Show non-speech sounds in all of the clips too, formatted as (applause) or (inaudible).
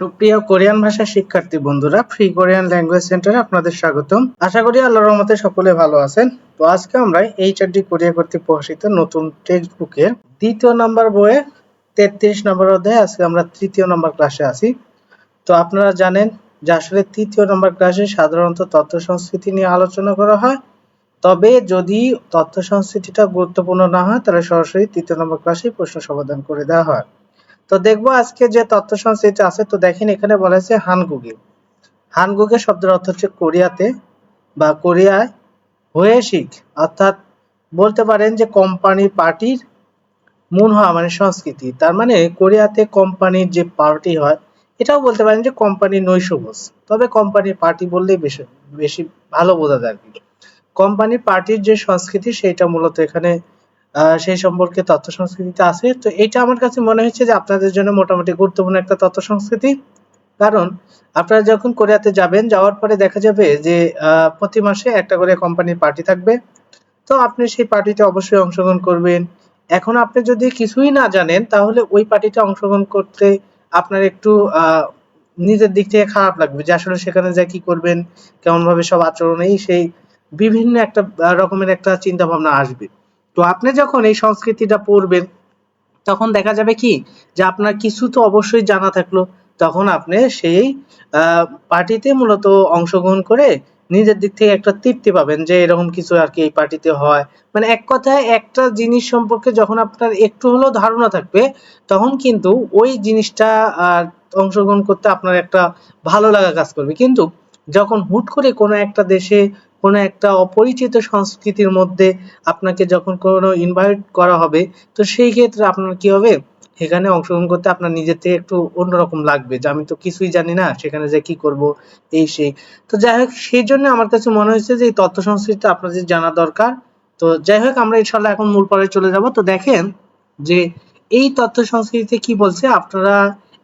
সুপ্রিয় কোরিয়ান ভাষা শিক্ষার্থী বন্ধুরা ফ্রি কোরিয়ান ল্যাঙ্গুয়েজ সেন্টারে আপনাদের স্বাগতম। আশা করি আল্লাহর রহমতে সকলে ভালো আছেন। তো আজকে আমরা এইচআরডি কোরিয়া কর্তৃক প্রকাশিত নতুন টেক্সট বুকের দ্বিতীয় নাম্বার বইয়ে তেত্রিশ নম্বর অধ্যায়ে আজকে আমরা তৃতীয় নম্বর ক্লাসে আছি। তো আপনারা জানেন যে আসলে তৃতীয় নম্বর ক্লাসে সাধারণত তথ্য সংস্কৃতি নিয়ে আলোচনা করা হয়। তবে যদি তথ্য সংস্কৃতিটা গুরুত্বপূর্ণ না হয়, তাহলে সরাসরি তৃতীয় নম্বর ক্লাসে প্রশ্ন সমাধান করে দেওয়া হয়। তো দেখব আজকে যে তথ্য সংস্কৃতি আছে, তো দেখেন এখানে বলা হয়েছে হানগুগে হানগুগে শব্দের অর্থ হচ্ছে কোরিয়াতে বা কোরিয়ায় হয়ে শিখ। অর্থাৎ বলতে পারেন যে কোম্পানি পার্টির হওয়া মানে সংস্কৃতি। তার মানে কোরিয়াতে কোম্পানির যে পার্টি হয়, এটাও বলতে পারেন যে কোম্পানির নৈশভোজ তবে কোম্পানির পার্টি বললেই বেশি বেশি ভালো বোঝা যায় আর কি। কোম্পানির পার্টির যে সংস্কৃতি সেটা মূলত এখানে সেই সম্পর্কে তথ্য সংস্কৃতিতে আছে। তো এটা আমার কাছে মনে হচ্ছে যে আপনাদের জন্য মোটামুটি গুরুত্বপূর্ণ একটা তথ্য সংস্কৃতি। কারণ আপনারা যখন কোরিয়াতে যাবেন, যাওয়ার পরে দেখা যাবে যে প্রতি মাসে একটা করে কোম্পানির পার্টি থাকবে। তো আপনি সেই পার্টিতে অবশ্যই অংশগ্রহণ করবেন। এখন আপনি যদি কিছুই না জানেন, তাহলে ওই পার্টিতে অংশগ্রহণ করতে আপনার একটু নিজের দিক থেকে খারাপ লাগবে যে আসলে সেখানে যা কি করবেন কেমন ভাবে সব আচরণ, এই সেই বিভিন্ন একটা রকমের একটা চিন্তা ভাবনা আসবে। তো আপনি যখন এই সংস্কৃতিটা পড়বেন, তখন দেখা যাবে কি? যে আপনার কিছু তো অবশ্যই জানা থাকল। তখন আপনি সেই পার্টিতে মূলত অংশগ্রহণ করে নিজের দিক থেকে একটা তৃপ্তি পাবেন যে এরকম কিছু আর কি এই পার্টিতে হয়। মানে এক কথায় একটা জিনিস সম্পর্কে যখন আপনার একটু হলেও ধারণা থাকবে, তখন কিন্তু ওই জিনিসটা অংশগ্রহণ করতে আপনার একটা ভালো লাগা কাজ করবে। কিন্তু যখন হুট করে কোনো একটা দেশে কোনো একটা অপরিচিত সংস্কৃতির মধ্যে আপনাকে যখন কোনো ইনভাইট করা হবে, তো সেই ক্ষেত্রে আপনার কি হবে? সেখানে অংশগ্রহণ করতে আপনার নিজের থেকে একটু অন্যরকম লাগবে যে আমি তো কিছুই জানি না, সেখানে যে কি করব, এই সেই। তো যাই হোক, সেই জন্য আমার কাছে মনে হয়েছে যে এই তথ্য সংস্কৃতি আপনাদের জানা দরকার। তো যাই হোক, আমরা ইনশাল্লাহ এখন মূল পর্বে চলে যাব। তো দেখেন যে এই তথ্য সংস্কৃতিতে কি বলছে, আপনারা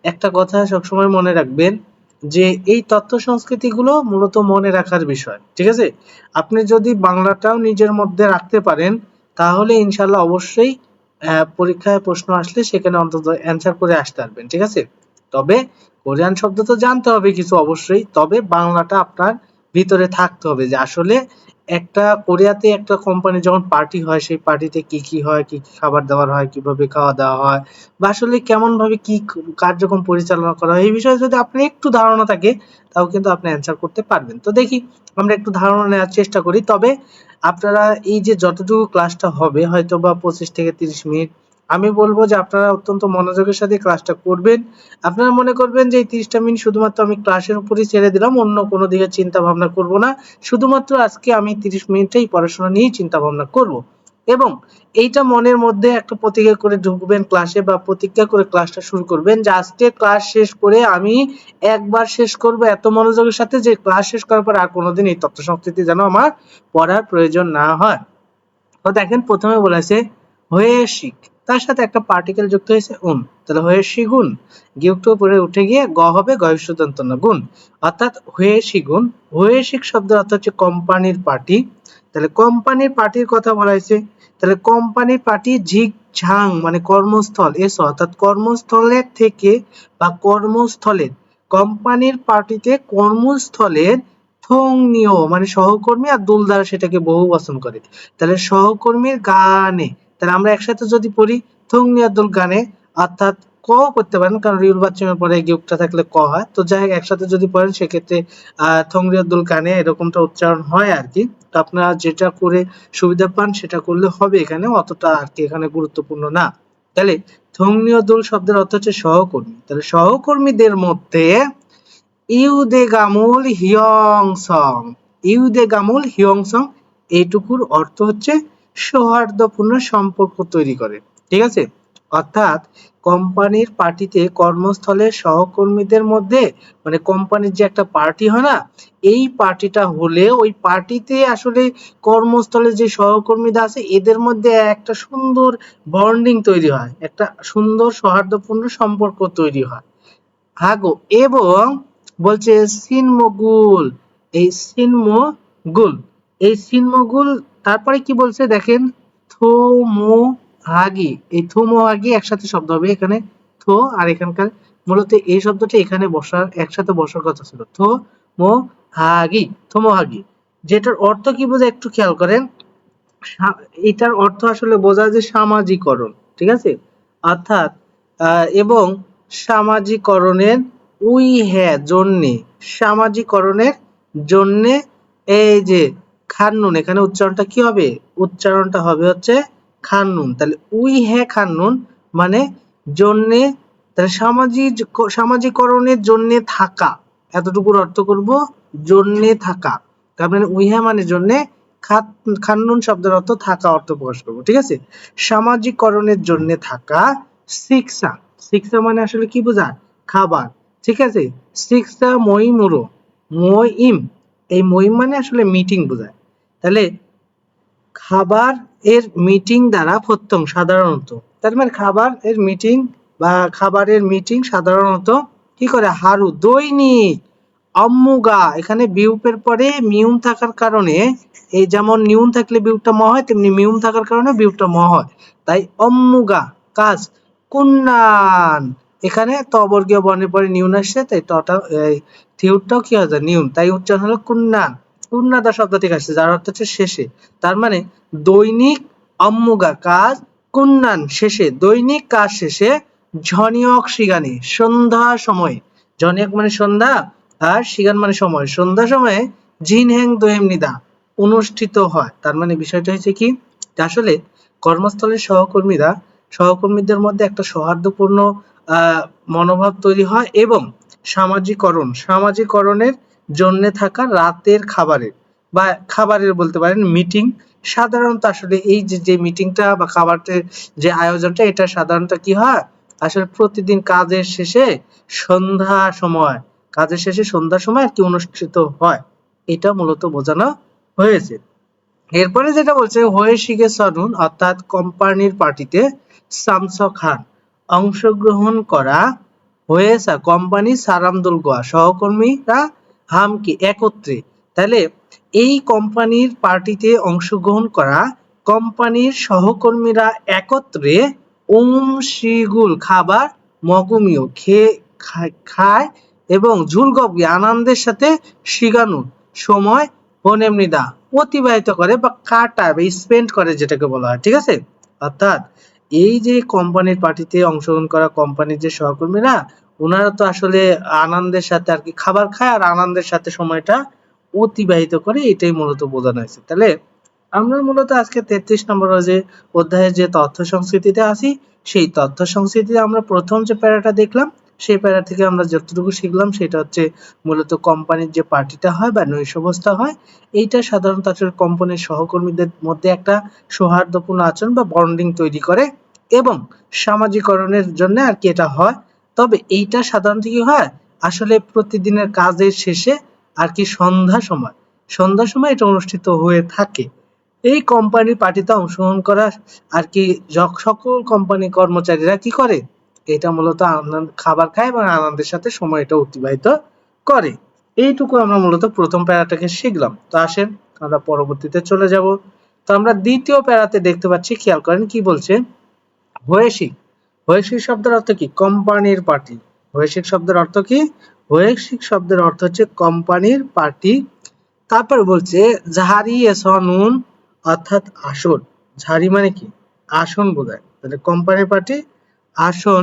একটা কথা সবসময় মনে রাখবেন যে এই তথ্য সংস্কৃতিগুলো মূলত মনে রাখার বিষয়, ঠিক আছে? আপনি যদি বাংলাটাও নিজের মধ্যে রাখতে পারেন, তাহলে ইনশাল্লাহ অবশ্যই পরীক্ষায় প্রশ্ন আসলে সেখানে অন্তত অ্যান্সার করে আসতে পারবেন, ঠিক আছে? তবে কোরিয়ান শব্দ তো জানতে হবে কিছু অবশ্যই, তবে বাংলাটা আপনার ভিতরে থাকতে হবে যে আসলে একটা কোরিয়াতে একটা কোম্পানি যখন পার্টি হয়, সেই পার্টিতে কি কি হয়, কি কি খাবার দাবার হয়, কীভাবে খাওয়া দাওয়া হয় বা আসলে কেমন ভাবে কি কার্যক্রম পরিচালনা করা হয়, এই বিষয়ে যদি আপনি একটু ধারণা থাকে, তাও কিন্তু আপনি অ্যান্সার করতে পারবেন। তো দেখি, আমরা একটু ধারণা নেওয়ার চেষ্টা করি। তবে আপনারা এই যে যতটুকু ক্লাসটা হবে হয়তো বা পঁচিশ থেকে তিরিশ মিনিট আমি বলব যে আপনারা অত্যন্ত মনোযোগের সাথে ক্লাসটা করবেন। আপনারা মনে করবেন যে এই তিরিশটা মিনিট শুধুমাত্র আমি ক্লাসের উপরই ছেড়ে দিলাম, অন্য কোনো দিকে চিন্তা ভাবনা করব না। শুধুমাত্র আজকে আমি তিরিশ মিনিটেই পড়াশোনা নিয়েই চিন্তা ভাবনা করব। এবং এইটা মনের মধ্যে একটা প্রতিজ্ঞা করে ঢুকবেন ক্লাসে বা প্রতিজ্ঞা করে ক্লাসটা শুরু করবেন যে আজকে ক্লাস শেষ করে আমি একবার শেষ করব এত মনোযোগের সাথে যে ক্লাস শেষ করার পর আর কোনোদিন এই তথ্য সংস্কৃতি যেন আমার পড়ার প্রয়োজন না হয়। তো দেখেন প্রথমে বলেছে, হয়ে শিখ। তার সাথে একটা পার্টিকেল যুক্ত হয়েছে উন তাহলে হয়ে শিগুন গিয়ুক্ত উপরে উঠে গিয়ে গ হবে গয়সুদন্ত না, গুণ। অর্থাৎ হয়ে শিগুন হয়ে শিখ শব্দের অর্থ হচ্ছে কোম্পানির পার্টি তাহলে কোম্পানির পার্টির কথা বলা হয়েছে। তাহলে কোম্পানির পার্টি ঝিক ঝাং মানে কর্মস্থল, এস, অর্থাৎ কর্মস্থলের থেকে বা কর্মস্থলের কোম্পানির পার্টিতে কর্মস্থলের থং নিও মানে সহকর্মী আর দুল দ্বারা সেটাকে বহু বচন করে। তাহলে সহকর্মীর গানে তাহলে আমরা একসাথে যদি পড়ি থং নিও দুল গানে, অর্থাৎ ক করতে পারেন, কারণ রিউল বাচ্চামের পরে গিফটটা থাকলে ক হয়। তো যাই হোক, একসাথে যদি পড়েন, সেক্ষেত্রে থংরিয়াদুল গানে এরকমটা উচ্চারণ হয় আর কি তো আপনারা যেটা করে সুবিধা পান, সেটা করলে হবে এখানে, অতটা আর কি এখানে গুরুত্বপূর্ণ না। তাহলে থংনিয়দুল শব্দের অর্থ হচ্ছে সহকর্মী। তাহলে সহকর্মীদের মধ্যে ইউদে গামুল হিয়ং হিয়ংসং ইউদে গামুল হিয়ংসং এইটুকুর অর্থ হচ্ছে সৌহার্দ্যপূর্ণ সম্পর্ক তৈরি করে, ঠিক আছে? অর্থাৎ কোম্পানির পার্টিতে কর্মস্থলের সহকর্মীদের মধ্যে মানে কোম্পানির যে একটা পার্টি হয় না, এই পার্টিটা হলে ওই পার্টিতে আসলে কর্মস্থলে যে সহকর্মীরা আছে, এদের মধ্যে একটা সুন্দর বন্ডিং তৈরি হয়, একটা সুন্দর সৌহার্দ্যপূর্ণ সম্পর্ক তৈরি হয়। হাগো, এবং বলছে সিনমগুল, এই সিনমগুল এই সিনমগুল তারপরে কি বলছে দেখেন? থোমো হাগি এই থোমো হাগি একসাথে শব্দ হবে এখানে। থো আর এখানকার মূলত এই শব্দটা এখানে বসার, একসাথে বসার কথা ছিল। থো মো হাগি থোমোহাগি যেটার অর্থ কি বোঝায় একটু খেয়াল করেন। এটার অর্থ আসলে বোঝায় যে সামাজিকরণ, ঠিক আছে? অর্থাৎ এবং সামাজিকরণের উই হ্যাঁ জন্যে। সামাজিকরণের জন্যে এই যে খান্নুন। এখানে উচ্চারণটা কি হবে? উচ্চারণটা হবে হচ্ছে খান্নুন। তাহলে উই হ্যাঁ খান্নুন মানে জন্যে, তাহলে সামাজিক সামাজিকরণের জন্যে থাকা। এতটুকুর অর্থ করব জন্যে থাকা। তার মানে উই হ্যাঁ মানে জন্যে খান্নুন শব্দের অর্থ থাকা অর্থ প্রকাশ করব, ঠিক আছে? সামাজিকরণের জন্য থাকা শিক্ষা। শিক্ষা মানে আসলে কি বোঝায় খাবার, ঠিক আছে? শিক্ষা মইমুরো, মইম। এই মইম মানে আসলে মিটিং বোঝায়। তাহলে খাবার এর মিটিং দ্বারা প্রত্যং সাধারণত, তার মানে খাবার এর মিটিং বা খাবারের মিটিং সাধারণত কি করে? হারু দৈনিক, অম্মুগা, এখানে বিউপের পরে মিউম থাকার কারণে, এই যেমন নিউন থাকলে বিউটা ম হয়, তেমনি মিউম থাকার কারণে বিউটা ম হয়। তাই অম্মুগা, কাজ, কুন্নান, এখানে তবর্গীয় বর্ণের পরে নিউন আসছে, তাই টটা এই থিউরটাও কি হয় নিউন তাই উচ্চারণ হলো কুন্নান। কুন্নাদা শব্দ থেকে আসছে, যার অর্থ হচ্ছে শেষে। তার মানে দৈনিক অম্মুগা কাজ কুন্নান শেষে, দৈনিক কাজ শেষে ঝনিয়ক শিগানে, সন্ধ্যা সময়ে। ঝনিয়ক মানে সন্ধ্যা আর শিগান মানে সময়। সন্ধ্যা সময়ে জিন হ্যাং দোহেম নিদা অনুষ্ঠিত হয়। তার মানে বিষয়টা হচ্ছে কি? আসলে কর্মস্থলের সহকর্মীরা, সহকর্মীদের মধ্যে একটা সৌহার্দ্যপূর্ণ মনোভাব তৈরি হয় এবং সামাজিকরণ, সামাজিকরণের জন্য থাকা রাতের খাবারের বা খাবারের বলতে পারেন মিটিং সাধারণত আসলে এই যে যে মিটিংটা বা খাবারের যে আয়োজনটা, এটা সাধারণত কি হয়? আসলে প্রতিদিন কাজের শেষে সন্ধ্যা সময়, কাজের শেষে সন্ধ্যার সময় আর কি অনুষ্ঠিত হয়। এটা মূলত বোঝানো হয়েছে। এরপরে যেটা বলছে হয়ে শিখে সরুন অর্থাৎ কোম্পানির পার্টিতে শামস খান অংশগ্রহণ করা হয়েছে। কোম্পানি সারামদুল গোয়া সহকর্মীরা হামকি একত্রে। তাহলে এই কোম্পানির পার্টিতে অংশগ্রহণ করা কোম্পানির সহকর্মীরা একত্রে ওম শিগুল খাবার মগুমিও খেয়ে খায়- এবং ঝুলগবগি আনন্দের সাথে শিগানু সময় হনেমনিদা অতিবাহিত করে বা কাটায় বা স্পেন্ড করে যেটাকে বলা হয়, ঠিক আছে? অর্থাৎ এই যে কোম্পানির পার্টিতে অংশগ্রহণ করা কোম্পানির যে সহকর্মীরা ওনারা তো আসলে আনন্দের সাথে আর কি খাবার খায় আর আনন্দের সাথে সময়টা অতিবাহিত করে, এটাই মূলত বোঝানো হয়েছে। তাহলে আমরা মূলত আজকে তেত্রিশ নম্বর যে অধ্যায়ের যে তথ্য সংস্কৃতিতে আছি, সেই তথ্য সংস্কৃতিতে আমরা প্রথম যে প্যারাটা দেখলাম, সেই প্যারা থেকে আমরা যতটুকু শিখলাম, সেটা হচ্ছে মূলত কোম্পানির যে পার্টিটা হয় বা নৈশভোজটা হয়, এইটা সাধারণত আসলে কোম্পানির সহকর্মীদের মধ্যে একটা সৌহার্দ্যপূর্ণ আচরণ বা বন্ডিং তৈরি করে এবং সামাজিকরণের জন্য আর কি এটা হয়। তবে এইটা সাধারণত কি হয়? আসলে প্রতিদিনের কাজের শেষে আর কি সন্ধ্যা সময়। সন্ধ্যা সময় এটা অনুষ্ঠিত হয়ে থাকে। এই কোম্পানির পার্টিতে অংশগ্রহণ করা আর কি সকল কোম্পানি কর্মচারীরা কি করে? এটা মূলত আনন্দ, খাবার খায় এবং আনন্দের সাথে সময়টা অতিবাহিত করে। এইটুকু আমরা মূলত প্রথম প্যারাটাকে শিখলাম। তো আসেন, আমরা পরবর্তীতে চলে যাব। তো আমরা দ্বিতীয় প্যারাতে দেখতে পাচ্ছি, খেয়াল করেন কি বলছে? বৈশ্বিক বৈশ্বিক শব্দের অর্থ কি? কোম্পানির পার্টি। বৈশ্বিক শব্দের অর্থ কি? বৈশ্বিক শব্দের অর্থ হচ্ছে কোম্পানির পার্টি। তারপর বলছে, ঝাড়ি এসনুন অর্থাৎ আসন। ঝাড়ি মানে কি? আসন বোঝায়। তাহলে কোম্পানির পার্টি, আসন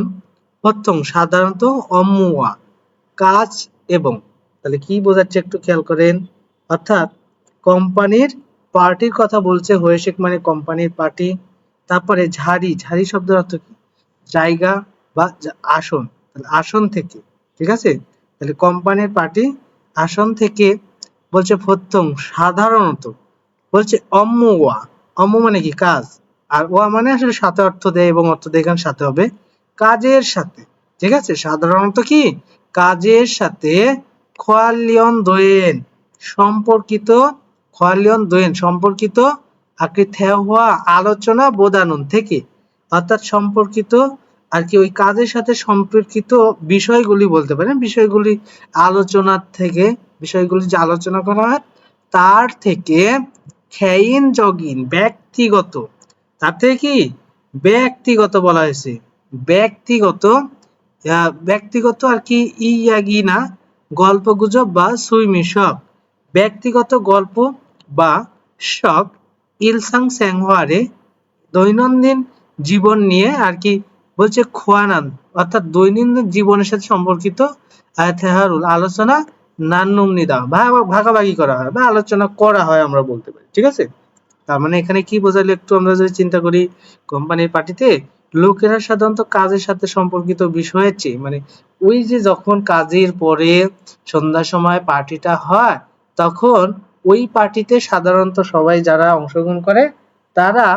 প্রথম সাধারণত অমুয়া, কাজ এবং। তাহলে কি বোঝাচ্ছে একটু খেয়াল করেন? অর্থাৎ কোম্পানির পার্টির কথা বলছে, হয়েশেক মানে কোম্পানির পার্টি। তারপরে ঝাড়ি ঝাড়ি শব্দের অর্থ কি? জায়গা বা আসন, তাহলে আসন থেকে, ঠিক আছে? তাহলে কোম্পানির পার্টি আসন থেকে বলছে প্রথম সাধারণত বলছে অম্ম ওয়া। অম্ম মানে কি? কাজ। আর ওয়া মানে আসলে সাথে অর্থ দেয় এবং অর্থ দেয় এখানে সাথে হবে কাজের সাথে, ঠিক আছে? সাধারণত কি? কাজের সাথে খোয়ালিয়ন দোয়েন, সম্পর্কিত খোয়ালিয়ন দোয়েন, সম্পর্কিত আকৃতি হওয়া আলোচনা বোধানুন থেকে অর্থাৎ সম্পর্কিত আর কি ওই কাজের সাথে সম্পর্কিত বিষয়গুলি বলতে পারেন। বিষয়গুলি আলোচনার থেকে, বিষয়গুলি যে আলোচনা করা হয়, তার থেকে খেইন জগিন ব্যক্তিগত। থেকে কি? ব্যক্তিগত বলা হয়েছে। ব্যক্তিগত ব্যক্তিগত আর কি ইয়াগি না গল্প গুজব বা সুইমি শখ ব্যক্তিগত গল্প বা শখ ইলসাং স্যাংহোয়ারে দৈনন্দিন জীবন নিয়ে আর কি বলছে খোয়ানান অর্থাৎ দৈনন্দিন জীবনের সাথে সম্পর্কিত আহ, আলোচনা নান্নুমনিদা ভাগ- ভাগাভাগি করা হয় বা আলোচনা করা হয় আমরা বলতে পারি ঠিক আছে? তার মানে এখানে কি বোঝালো একটু আমরা যদি চিন্তা করি কোম্পানির পার্টিতে লোকেরা সাধারণত কাজের সাথে সম্পর্কিত বিষয়ের চেয়ে মানে ওই যে যখন কাজের পরে সন্ধ্যার সময় পার্টিটা হয় তখন ওই পার্টিতে সাধারণত সবাই যারা অংশগ্রহণ করে তারা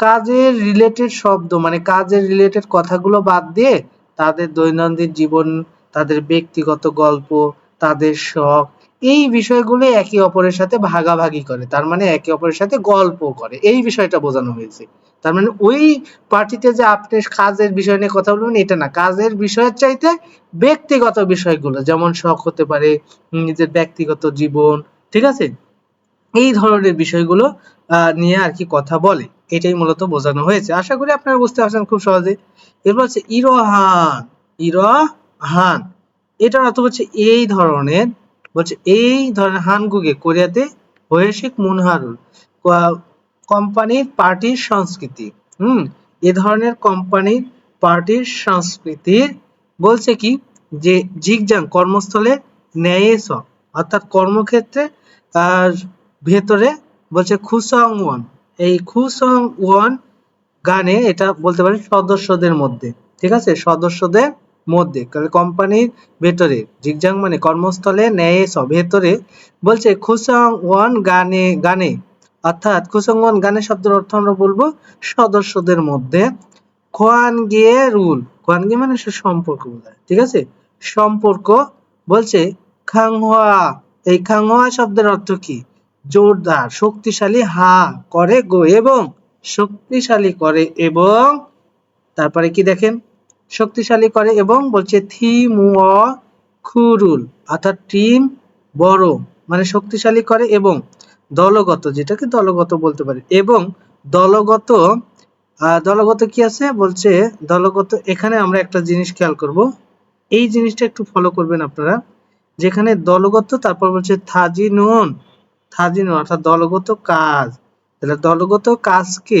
কাজের রিলেটেড শব্দ মানে কাজের রিলেটেড কথাগুলো বাদ দিয়ে তাদের দৈনন্দিন জীবন, তাদের ব্যক্তিগত গল্প, তাদের শখ, এই বিষয়গুলো একে অপরের সাথে ভাগাভাগি করে। তার মানে একে অপরের সাথে গল্প করে। এই বিষয়টা বোঝানো হয়েছে। তার মানে ওই পার্টিতে যে আপনি কাজের বিষয় নিয়ে কথা বলবেন, এটা না। কাজের বিষয়ের চাইতে ব্যক্তিগত বিষয়গুলো, যেমন শখ হতে পারে, নিজের ব্যক্তিগত জীবন, ঠিক আছে? এই ধরনের বিষয়গুলো নিয়ে আর কি কথা বলে। এটাই মূলত বোঝানো হয়েছে। আশা করি আপনারা বুঝতে পারছেন খুব সহজে এরপর হচ্ছে ইরোহান ইরোহান। এটার অর্থ হচ্ছে এই ধরনের, বলছে এই ধরনের হানগুগে, কোরিয়াতে ওয়েশিক মুনহারুল কোম্পানির পার্টির সংস্কৃতি। হুম, এ ধরনের কোম্পানির পার্টির সংস্কৃতির, বলছে কি, যে জিগজাং কর্মস্থলে ন্যায়েস অর্থাৎ কর্মক্ষেত্রে, আর ভেতরে বলছে খুসং ওয়ান। এই খুসং ওয়ান গানে এটা বলতে পারি সদস্যদের মধ্যে, ঠিক আছে? সদস্যদের মধ্যে কোম্পানির ভেতরে, জিগজাং মানে কর্মস্থলে, ন্যায় সব ভেতরে বলছে খুসং ওয়ান গানে গানে। অর্থাৎ খুসং ওয়ান গানে শব্দের অর্থ আমরা বলব সদস্যদের মধ্যে। খোয়ান গিয়ে রুল খোয়ান গিয়ে মানে সে সম্পর্ক বোঝায়, ঠিক আছে? সম্পর্ক বলছে খাংহোয়া। এই খাংহোয়া শব্দের অর্থ কি? জোরদার, শক্তিশালী, হা করে গো এবং শক্তিশালী করে এবং তারপরে কি দেখেন? শক্তিশালী করে এবং বলছে থিম ও খুরুল অর্থাৎ টিম বড় মানে শক্তিশালী করে এবং দলগত, যেটাকে দলগত বলতে পারি, এবং দলগত দলগত কি আছে? বলছে দলগত, এখানে আমরা একটা জিনিস খেয়াল করব। এই জিনিসটা একটু ফলো করবেন আপনারা। যেখানে দলগত, তারপর বলছে থাজিনুন থাজিনুন অর্থাৎ দলগত কাজ। তাহলে দলগত কাজকে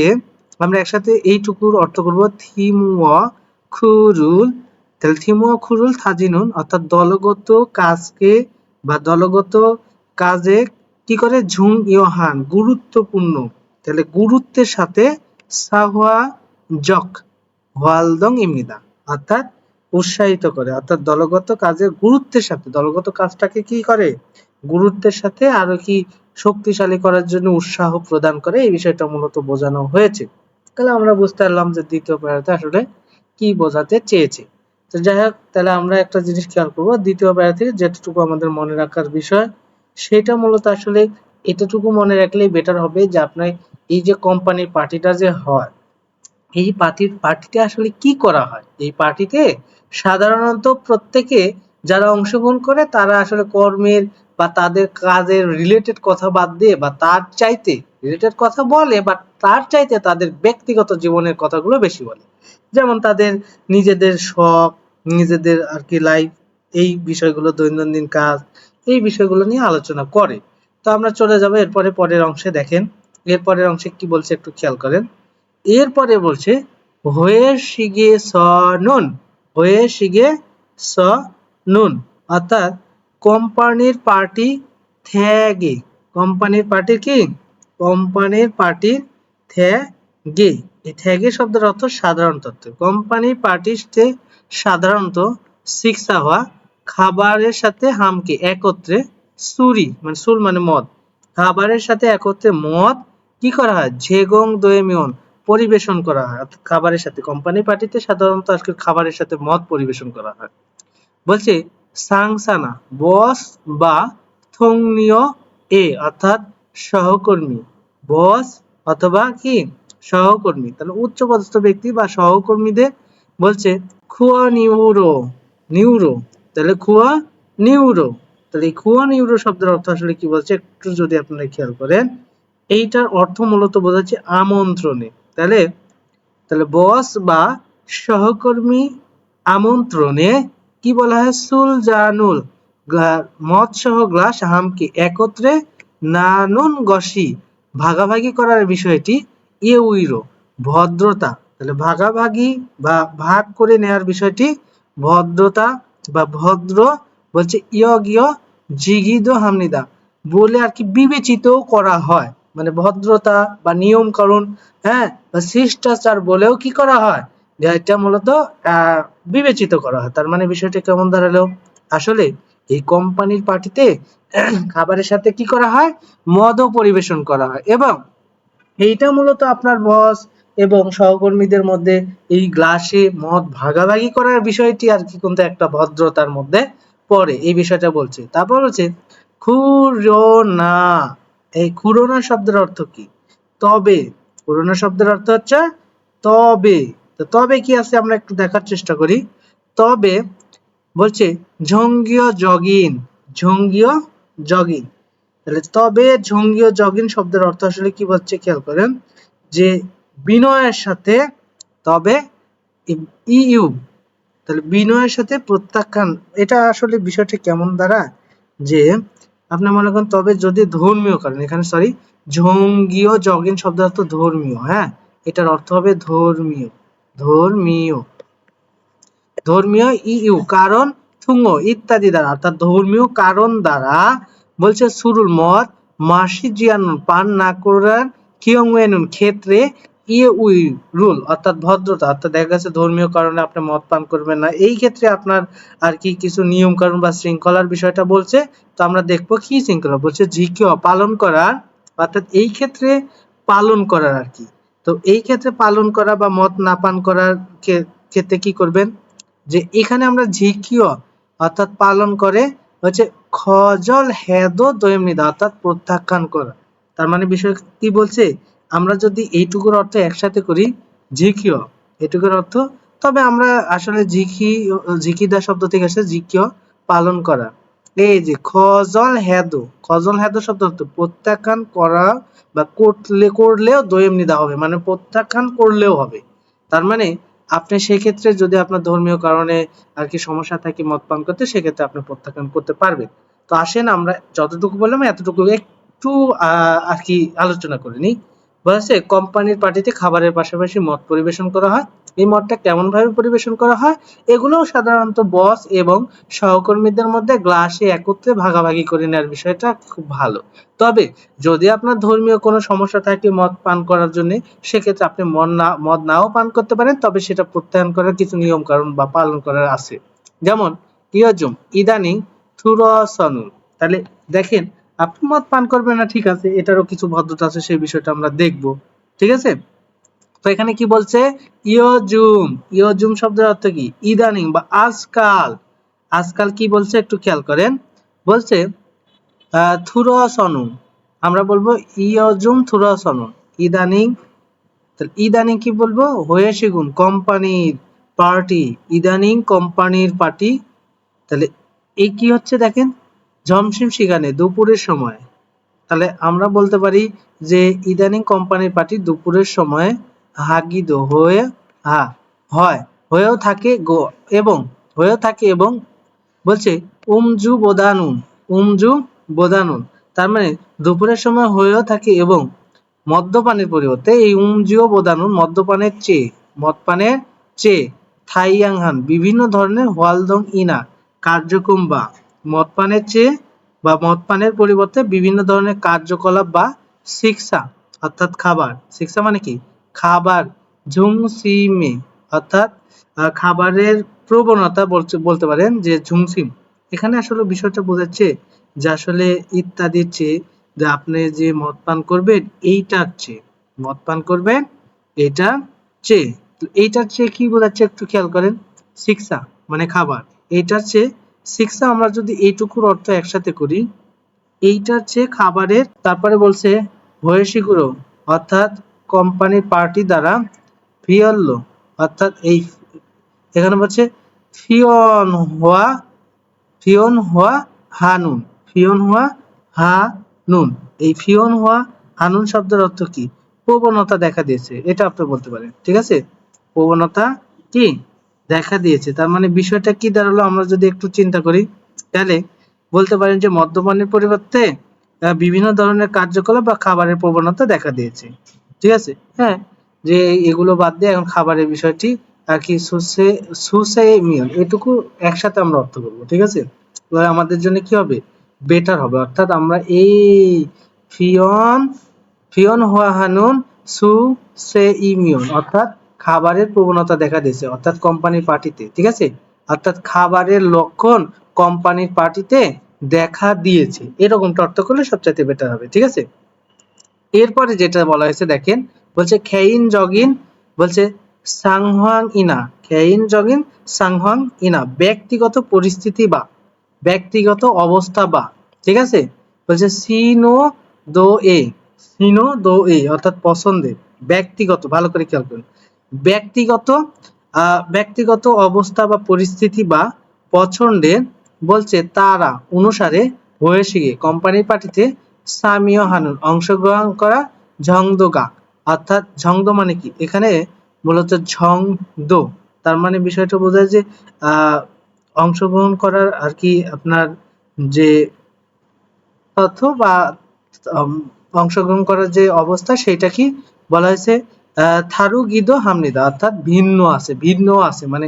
আমরা একসাথে এইটুকুর অর্থ করব, থিমুয়া খুরুল। তাহলে থিমুয়া খুরুল থাজিনুন অর্থাৎ দলগত কাজকে বা দলগত কাজে কি করে? ঝুং ইয়োহান, গুরুত্বপূর্ণ। তাহলে গুরুত্বের সাথে সাহুয়া জক, ওয়ালদং ইমিদা, অর্থাৎ উৎসাহিত করে। অর্থাৎ দলগত কাজের গুরুত্বের সাথে, দলগত কাজটাকে কি করে? গুরুত্বের সাথে আরও কি শক্তিশালী করার জন্য উৎসাহ প্রদান করে, এই বিষয়টা মূলত বোঝানো হয়েছে। তাহলে আমরা বুঝতে পারলাম যে দ্বিতীয় প্যারাতে আসলে কি বোঝাতে চেয়েছে। তো যাই হোক, তাহলে আমরা একটা জিনিস খেয়াল করব, দ্বিতীয় প্যারা থেকে যেটুকু আমাদের মনে রাখার বিষয়, সেটা মূলত আসলে এতটুকু মনে রাখলেই বেটার হবে যে আপনার এই যে কোম্পানির পার্টিটা যে হয়, এই পার্টির, পার্টিতে আসলে কি করা হয়? এই পার্টিতে সাধারণত প্রত্যেকে যারা অংশগ্রহণ করে, তারা আসলে কর্মের বা তাদের কাজের রিলেটেড কথা বাদ দিয়ে বা তার চাইতে রিলেটেড কথা বলে বা তার চাইতে তাদের ব্যক্তিগত জীবনের কথাগুলো বেশি বলে। যেমন তাদের নিজেদের শখ, নিজেদের আর কি লাইফ এই বিষয়গুলো দৈনন্দিন কাজ, এই বিষয়গুলো নিয়ে আলোচনা করে। তো আমরা চলে যাব এরপরে পরের অংশে দেখেন। এরপরের অংশে কি বলছে একটু খেয়াল করেন। এরপরে বলছে, হয়ে শিগে স নুন, হয়ে শিগে স নুন। অর্থাৎ কোম্পানির পার্টি থ্যাগে। কোম্পানির পার্টির কি? কোম্পানির পার্টির থ্যাগে। এই থ্যাগে শব্দের অর্থ সাধারণ তত্ত্ব। কোম্পানির পার্টিতে সাধারণত শিক্ষা হওয়া, খাবারের সাথে হামকে একত্রে সুরি মানে সুর মানে মদ। খাবারের সাথে একত্রে মদ কি করা হয়? ঝেগং দোয়েমিয়ন পরিবেশন করা হয়। খাবারের সাথে। কোম্পানি পার্টিতে সাধারণত আজকে খাবারের সাথে মদ পরিবেশন করা হয়। বলছে সাংসানা, বস বা থংনীয় এ, অর্থাৎ সহকর্মী। বস অথবা কি? সহকর্মী। তাহলে উচ্চপদস্থ ব্যক্তি বা সহকর্মীদের বলছে খুয়া নিউরো নিউরো। তাহলে খুয়া নিউরো। তাহলে খুয়া নিউরো শব্দের অর্থ আসলে কি বলছে? একটু যদি আপনারা খেয়াল করেন, এইটার অর্থ মূলত বোঝাচ্ছে আমন্ত্রণে। তাহলে তাহলে বস বা সহকর্মী আমন্ত্রণে কি বলা হয়? সুলজানুল মদ সহ গ্লাস হামকে একত্রে নানুন গসি। ভাগাভাগি করার বিষয়টি ইউইরো, ভদ্রতা। তাহলে ভাগাভাগি বা ভাগ করে নেওয়ার বিষয়টি ভদ্রতা বা ভদ্র বলছে ইয়গীয় জিগিদ হামনিদা। বলে আর কি বিবেচিত করা হয়। মানে ভদ্রতা বা নিয়ম কারণ হ্যাঁ? বা শিষ্টাচার বলেও কি করা হয়? এটা মূলত বিবেচিত করা হয়। তার মানে বিষয়টা কেমন দাঁড়াল? আসলে এই কোম্পানির পার্টিতে (clears throat) খাবারের সাথে কি করা হয়? মদও পরিবেশন করা হয়। এবং এইটা মূলত আপনার বস এবং সহকর্মীদের মধ্যে এই গ্লাসে মদ ভাগাভাগি করার বিষয়টি আর কি কিন্তু একটা ভদ্রতার মধ্যে পড়ে। এই বিষয়টা বলছে। তারপর বলছে, খুরোনা। এই খুরোনা শব্দের অর্থ কি? তবে, খুরোনা শব্দের অর্থ হচ্ছে তবে। তবে কি আছে আমরা একটু দেখার চেষ্টা করি। তবে বলছে, ঝঙ্গীয় জগিন ঝঙ্গীয় জগিন তাহলে তবে ঝঙ্গীয় জগিন শব্দের অর্থ আসলে কি বলছে খেয়াল করেন? যে বিনয়ের সাথে তবে ইউ, তাহলে বিনয়ের সাথে প্রত্যাখ্যান, এটা আসলে বিষয়টা কেমন দাঁড়ায় যে আপনি মনে করেন তবে যদি ধর্মীয় কারণ, এখানে সরি ঝঙ্গীয় জগিন শব্দ অর্থ ধর্মীয় হ্যাঁ? এটার অর্থ হবে ধর্মীয়। ধর্মীয়। ধর্মীয় ইউ, কারণ ইত্যাদি দ্বারা, অর্থাৎ ধর্মীয় কারণ দ্বারা বলছে সুরুল মত পান না করার ক্ষেত্রে ইয়ে উই রুল, অর্থাৎ ভদ্রতা, অর্থাৎ দেখা গেছে ধর্মীয় কারণে আপনি মদ পান করবেন না। এই ক্ষেত্রে আপনার আর কি কিছু নিয়ম কারণ বা শৃঙ্খলার বিষয়টা বলছে, তো আমরা দেখব কি শৃঙ্খলা বলছে, জিকিও পালন করার, অর্থাৎ এই ক্ষেত্রে পালন করার আর কি। তো এই ক্ষেত্রে পালন করা বা মদ না পান করার ক্ষেত্রে কি করবেন? যে এখানে আমরা ঝিকিও অর্থাৎ পালন করে হচ্ছে খজল হেদ দয়মনিদা অর্থাৎ প্রত্যাখ্যান করা। তার মানে বিষয় কি বলছে? আমরা যদি এইটুকুর অর্থ একসাথে করি ঝিকিও এটুকুর অর্থ, তবে আমরা আসলে ঝিকি, ঝিকিদা শব্দ থেকে আসে ঝিকিও পালন করা। এই যে খজল হেদ খজল হেদ শব্দ অর্থ প্রত্যাখ্যান করা বা করলে, করলেও দোয়েম নিদা হবে মানে প্রত্যাখ্যান করলেও হবে। তার মানে আপনি সেক্ষেত্রে যদি আপনার ধর্মীয় কারণে আর কি সমস্যা থাকে, মদ পান করতে, সেক্ষেত্রে আপনি প্রত্যাখ্যান করতে পারবেন। তো আসেন আমরা যতটুকু বললাম, এতটুকু একটু আর কি আলোচনা করে নিই। বলেছে কোম্পানির পার্টিতে খাবারের পাশাপাশি মদ পরিবেশন করা হয়। এই মদটা কেমন ভাবে পরিবেশন করা হয়? এগুলোও সাধারণত বস এবং সহকর্মীদের মধ্যে গ্লাসে একত্রে ভাগাভাগি করে নেওয়ার বিষয়টা খুব ভালো। তবে যদি আপনার ধর্মীয় কোনো সমস্যা থাকে মদ পান করার জন্য, সেক্ষেত্রে আপনি মদ না, মদ নাও পান করতে পারেন, তবে সেটা প্রত্যাহার করার কিছু নিয়ম কারণ বা পালন করার আছে। যেমন ইয়জুম ইদানিং থুরসনুল তাহলে দেখেন, আপনি মদ পান করবেন না, ঠিক আছে, এটারও কিছু ভদ্রতা আছে, সেই বিষয়টা আমরা দেখব। ঠিক আছে? তো এখানে কি বলছে? ইয়জুম। ইয়জুম শব্দের অর্থ কি? ইদানিং বা আজকাল। আজকাল কি বলছে? একটু খেয়াল করেন। বলছে থুরসনু। আমরা বলব ইয়জুম থুরসনু। ইদানিং ইদানিং কি বলব? হয়ে শিগুন কোম্পানির পার্টি। ইদানিং কোম্পানির পার্টি। তাহলে এই কি হচ্ছে দেখেন? ঝমসিম শিগানে দুপুরের সময়। তাহলে আমরা বলতে পারি যে ইদানিং কোম্পানির পার্টি দুপুরের সময় হাগিদ হয়ে, হা, হয়, হয়েও থাকে গো, এবং, হয়েও থাকে এবং, বলছে, উমজু বোদানুন উমজু বোদানুন। তার মানে দুপুরের সময় হয়েও থাকে এবং মদ্যপানের পরিবর্তে এই উমজিও বোদানুন মদ্যপানের চেয়ে মদপানের চেয়ে থাইয়াংহান, বিভিন্ন ধরনের হোয়ালদং ইনা, কার্যক্রম বা মদপানের চেয়ে বা মদপানের পরিবর্তে বিভিন্ন ধরনের কার্যকলাপ বা শিক্ষা, অর্থাৎ খাবার। শিক্ষা মানে কি? খাবার ঝুংসিমে অর্থাৎ খাবারের প্রবণতা বলতে পারেন যে ঝুংসিম এখানে আসলে বিষয়টা বোঝাচ্ছে যে আসলে ইত্যাদির চেয়ে যে আপনি যে মদ পান করবেন, এইটার চেয়ে। মদ পান করবেন এটা চেয়ে। এইটার চেয়ে কি বোঝাচ্ছে একটু খেয়াল করেন? শিক্ষা মানে খাবার। এইটার চেয়ে শিক্ষা আমরা যদি এইটুকুর অর্থ একসাথে করি, এইটার চেয়ে খাবারের, তারপরে বলছে ভয়সীগুলো অর্থাৎ কোম্পানির পার্টি দ্বারা ফিয়ল্লো, অর্থাৎ এই এখানে বলছে ফিয়ন হওয়া ফিয়ন হওয়া হানুন ফিয়ন হওয়া হানুন। এই ফিয়ন হওয়া হানুন শব্দের অর্থ কি? প্রবণতা দেখা দিয়েছে, এটা আপনি বলতে পারেন, ঠিক আছে? প্রবণতা কি? দেখা দিয়েছে, তার মানে বিষয়টা কি দাঁড়াল আমরা যদি একটু চিন্তা করি, তাহলে বলতে পারেন যে মদ্যপানের পরিবর্তে বিভিন্ন ধরনের কার্যকলাপ বা খাবারের প্রবণতা দেখা দিয়েছে। ঠিক আছে? হ্যাঁ যে এগুলো বাদ দিয়ে এখন খাবারের বিষয়টি আর কি সুসে সুসেমিয়ন এটুকু একসাথে আমরা অর্থ করব, ঠিক আছে? আমাদের জন্য কি হবে? বেটার হবে, অর্থাৎ আমরা এই ফিয়ন ফিয়ন হোয়া হানুন সু অর্থাৎ খাবারের প্রবণতা দেখা দিয়েছে, অর্থাৎ কোম্পানির পার্টিতে, ঠিক আছে? অর্থাৎ খাবারের লক্ষণ কোম্পানির পার্টিতে দেখা দিয়েছে, এরকমটা অর্থ করলে সবচাইতে বেটার হবে, ঠিক আছে? এরপরে যেটা বলা হয়েছে, দেখেন, বলছে খেইন জগিন, বলছে সাংহাং ইনা খেইন জগিন সাংহাং ইনা, ব্যক্তিগত পরিস্থিতি বা, ব্যক্তিগত অবস্থা বা, ঠিক আছে? বলছে সিনো দো এ, সিনো দো এ, অর্থাৎ পছন্দের, ব্যক্তিগত, ভালো করে খেয়াল করুন, ব্যক্তিগত ব্যক্তিগত অবস্থা বা পরিস্থিতি বা পছন্দের, বলছে তারা অনুসারে হয়েছে কোম্পানির পার্টিতে সামিও হানুন অংশগ্রহণ করা ঝংদোগা, অর্থাৎ ঝংদো মানে কি? এখানে মূলত ঝংদো, তার মানে বিষয়টা বোঝায় যে অংশগ্রহণ করার আর কি আপনার যে তথ্য বা অংশগ্রহণ করার যে অবস্থা সেটা কি বলা হয়েছে? থারু গিদো হামনিদা, অর্থাৎ ভিন্ন আছে ভিন্ন আছে মানে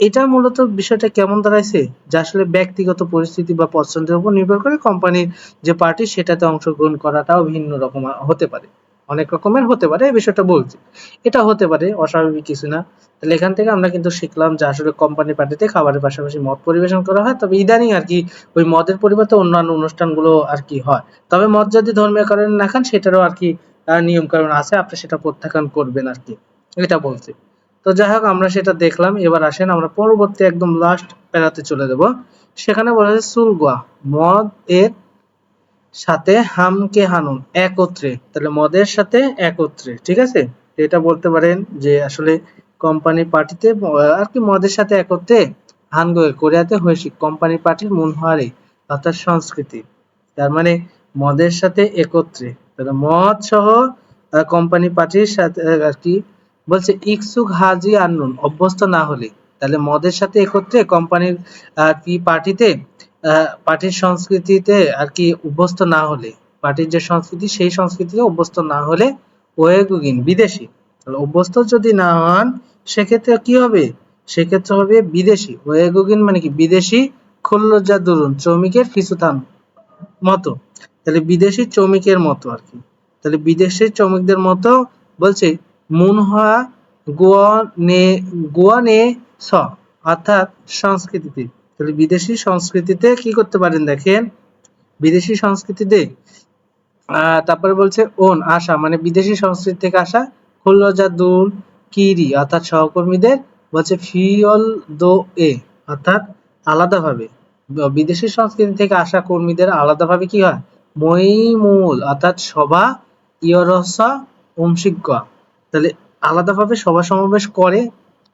এটা মূলত বিষয়টা কেমন দাঁড়াইছে? যে আসলে ব্যক্তিগত পরিস্থিতি বা পছন্দের উপর নির্ভর করে কোম্পানির যে পার্টি সেটাতে অংশগ্রহণ করাটাও ভিন্ন রকম হতে পারে। অনেক রকমের হতে পারে, এই বিষয়টা বলছি। এটা হতে পারে, অস্বাভাবিক কিছু না। তাহলে এখান থেকে আমরা কিন্তু শিখলাম যে আসলে কোম্পানি পার্টিতে খাবারের পাশাপাশি মদ পরিবেশন করা হয়। তবে ইদানিং আর কি ওই মদের পরিবর্তে অন্যান্য অনুষ্ঠানগুলো আর কি হয়। তবে মদ যদি ধর্মীয় কারণে না খান, সেটারও আর কি নিয়ম কারণ আছে। আপনি সেটা প্রত্যাখ্যান করবেন আর কি। এটা বলছে। তো যাই হোক, আমরা সেটা দেখলাম। এবার আসেন, আমরা পরবর্তী একদম লাস্ট প্যারাতে চলে যাব। সেখানে বলা হয়েছে সুলগুয়া। মদ এর সাথে হামকে হানুন, একত্রে। তাহলে মদের সাথে একত্রে, ঠিক আছে? এটা বলতে পারেন যে আসলে কোম্পানি পার্টিতে আর কি মদের সাথে একত্রে হানগয়ে কোরিয়াতে হয়েছে কোম্পানি পার্টির মুনহারে, অর্থাৎ সংস্কৃতি। তার মানে মদের সাথে একত্রে। তাহলে মদ সহ কোম্পানি পার্টির সাথে, আর কি বলছে, ইকসুক হাজি আন্নুন, অভ্যস্ত না হলে। তাহলে মদের সাথে একত্রে কোম্পানির কি পার্টিতে পার্টির সংস্কৃতিতে আর কি অভ্যস্ত না হলে, পার্টির যে সংস্কৃতি, সেই সংস্কৃতিতে অভ্যস্ত না হলে ওয়েগুগিন বিদেশি। তাহলে অভ্যস্ত যদি না হন, সেক্ষেত্রে কি হবে? সেক্ষেত্রে হবে বিদেশি। ওয়েগুগিন মানে কি বিদেশি খোল্লজা দরুন শ্রমিকের ফিসুতান মতো। তাহলে বিদেশি শ্রমিকের মতো আর কি। তাহলে বিদেশি শ্রমিকদের মতো বলছে মুনহা গোয়ানে গোয়ানে স, অর্থাৎ সংস্কৃতিতে। তাহলে বিদেশি সংস্কৃতিতে কি করতে পারেন দেখেন? বিদেশি সংস্কৃতিতে তারপরে বলছে ওন আসা মানে বিদেশি সংস্কৃতি থেকে আসা খুল্লজাদুল কিরি, অর্থাৎ সহকর্মীদের বলছে ফিয়ল দো এ, অর্থাৎ আলাদাভাবে। বিদেশি সংস্কৃতি থেকে আসা কর্মীদের আলাদাভাবে কি হয়? মইমূল, অর্থাৎ সভা ইয়রসা উমশিজ্ঞ তাহলে আলাদাভাবে সভা সমাবেশ করে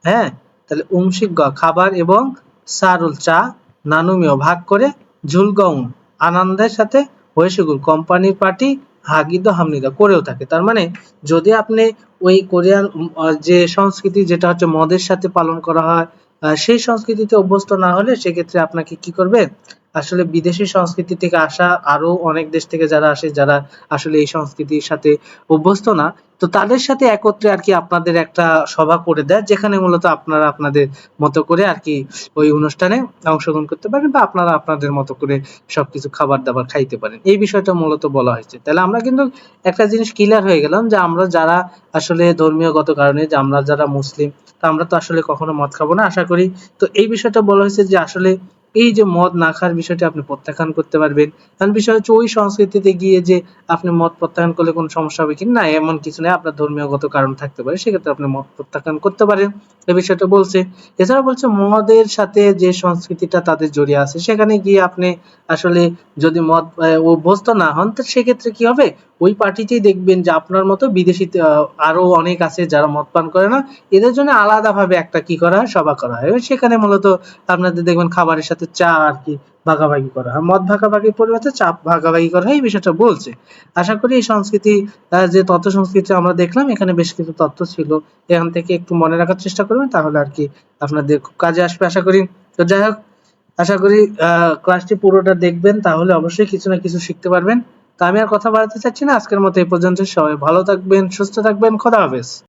হ্যাঁ? তাহলে উমশিজ্ঞ খাবার এবং সারুল, চা, নানুমিও ভাগ করে ঝুলগং আনন্দের সাথে হয়েছেগুল কোম্পানির পার্টি, হাগিদ হামনিদা করেও থাকে। তার মানে যদি আপনি ওই কোরিয়ান যে সংস্কৃতি যেটা হচ্ছে মদের সাথে পালন করা হয় সেই সংস্কৃতিতে অভ্যস্ত না হলে সেক্ষেত্রে আপনাকে কি করবে? আসলে বিদেশি সংস্কৃতি থেকে আসা আরও অনেক দেশ থেকে যারা আসে, যারা আসলে এই সংস্কৃতির সাথে অভ্যস্ত না, তো তাদের সাথে একত্রে আর কি আপনাদের একটা সভা করে দেয়, যেখানে মূলত আপনারা আপনাদের মতো করে আর কি ওই অনুষ্ঠানে অংশগ্রহণ করতে পারেন বা আপনারা আপনাদের মতো করে সবকিছু খাবার দাবার খাইতে পারেন। এই বিষয়টা মূলত বলা হয়েছে। তাহলে আমরা কিন্তু একটা জিনিস ক্লিয়ার হয়ে গেলাম যে আমরা যারা আসলে ধর্মীয়গত কারণে যে আমরা যারা মুসলিম, তা আমরা তো আসলে কখনো মদ খাব না, আশা করি। তো এই বিষয়টা বলা হয়েছে যে আসলে এই যে মদ না খাওয়ার বিষয়টা আপনি প্রত্যাখ্যান করতে পারবেন। কারণ বিষয় হচ্ছে ওই সংস্কৃতিতে গিয়ে যে আপনি মদ প্রত্যাখ্যান করলে কোনো সমস্যা হবে কি? না, এমন কিছু নেই। আপনার ধর্মীয়গত কারণ থাকতে পারে, সেক্ষেত্রে আপনি মদ প্রত্যাখ্যান করতে পারেন। এই বিষয়টা বলছে। এছাড়া বলছে মদের সাথে যে সংস্কৃতিটা তাদের জড়িয়ে আছে, সেখানে গিয়ে আপনি আসলে যদি মদ অভ্যস্ত না হন, তো সেক্ষেত্রে কি হবে? ওই পার্টিতেই দেখবেন যে আপনার মতো বিদেশি আরও অনেক আছে যারা মদ পান করে না। এদের জন্য আলাদাভাবে একটা কি করা হয়? সভা করা হয়। সেখানে মূলত আপনাদের দেখবেন খাবারের সাথে চা আর কি ভাগাভাগি করা হয়। মত ভাগাভাগির পরিবর্তে চাপ ভাগাভাগি করা হয়, এই বিষয়টা বলছে। আশা করি এই সংস্কৃতি যে তথ্য সংস্কৃতি আমরা দেখলাম, এখানে বেশ কিছু তথ্য ছিল। এখান থেকে একটু মনে রাখার চেষ্টা করবেন, তাহলে আর কি আপনাদের খুব কাজে আসবে, আশা করি। তো যাই হোক, আশা করি ক্লাসটি পুরোটা দেখবেন, তাহলে অবশ্যই কিছু না কিছু শিখতে পারবেন। তা আমি আর কথা বাড়াতে চাচ্ছি না, আজকের মতো এই পর্যন্ত। সবাই ভালো থাকবেন, সুস্থ থাকবেন, খোদা হাফেজ।